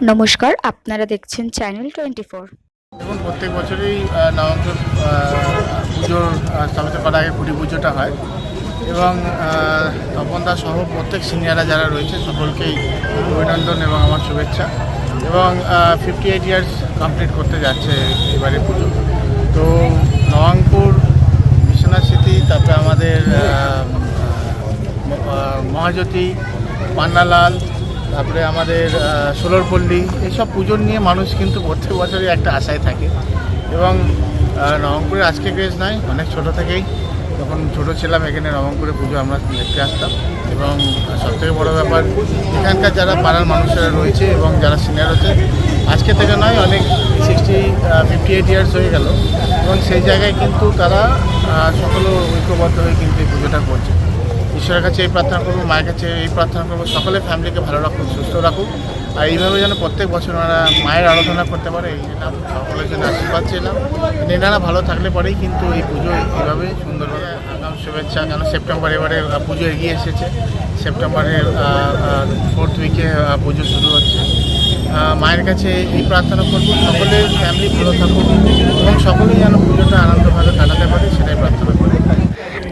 নমস্কার আপনারা দেখছেন চ্যানেল টোয়েন্টি ফোর দেখুন প্রত্যেক বছরই আহ, পুজোর সমাপ্ত করার আগে কুড়ি পুজোটা হয়। এবং তপনদা সহ প্রত্যেক সিনিয়ররা যারা রয়েছে সকলকেই অভিনন্দন এবং আমার শুভেচ্ছা। এবং ফিফটি এইট ইয়ার্স কমপ্লিট করতে যাচ্ছে এবারে পুজো। তো নবাঙ্কুর বিশ্বনাথ স্মৃতি তারপরে আমাদের মহাজ্যোতি পান্নালাল তারপরে আমাদের ষোলরপল্লী এইসব পুজো নিয়ে মানুষ কিন্তু প্রত্যেক বছরই একটা আশায় থাকে। এবং নবঙ্কুরের আজকে ক্রেজ নয় অনেক ছোট থেকেই। তখন ছোট ছিলাম, এখানে নবঙ্কুরে পুজো আমরা দেখতে আসতাম। এবং সবথেকে বড় ব্যাপার, এখানকার যারা পাড়ার মানুষেরা রয়েছে এবং যারা সিনিয়র হচ্ছে আজকে থেকে নয়, অনেক সিক্সটি ফিফটি এইট ইয়ার্স হয়ে গেল। এবং সেই জায়গায় কিন্তু তারা সকল ঐক্যবদ্ধ হয়ে কিন্তু এই পুজোটা করছে। ঈশ্বরের কাছে এই প্রার্থনা করব, মায়ের কাছে এই প্রার্থনা করব, সকলে ফ্যামিলিকে ভালো রাখুক, সুস্থ রাখুক। আর এইভাবে যেন প্রত্যেক বছর ওনারা মায়ের আরাধনা করতে পারে, এই জন্য সকলের জন্য আশীর্বাদ ছিলাম এনারা ভালো থাকলে পরেই কিন্তু এই পুজো এইভাবে সুন্দরভাবে আগাম শুভেচ্ছা, কেন সেপ্টেম্বর এবারে পুজো এগিয়ে এসেছে। সেপ্টেম্বরের ফোর্থ উইকে পুজো শুরু হচ্ছে। মায়ের কাছে এই প্রার্থনা করব, সকলে ফ্যামিলি ভালো থাকুক এবং সকলেই যেন পুজোটা আনন্দভাবে কাটাতে পারে সেটাই প্রার্থনা করি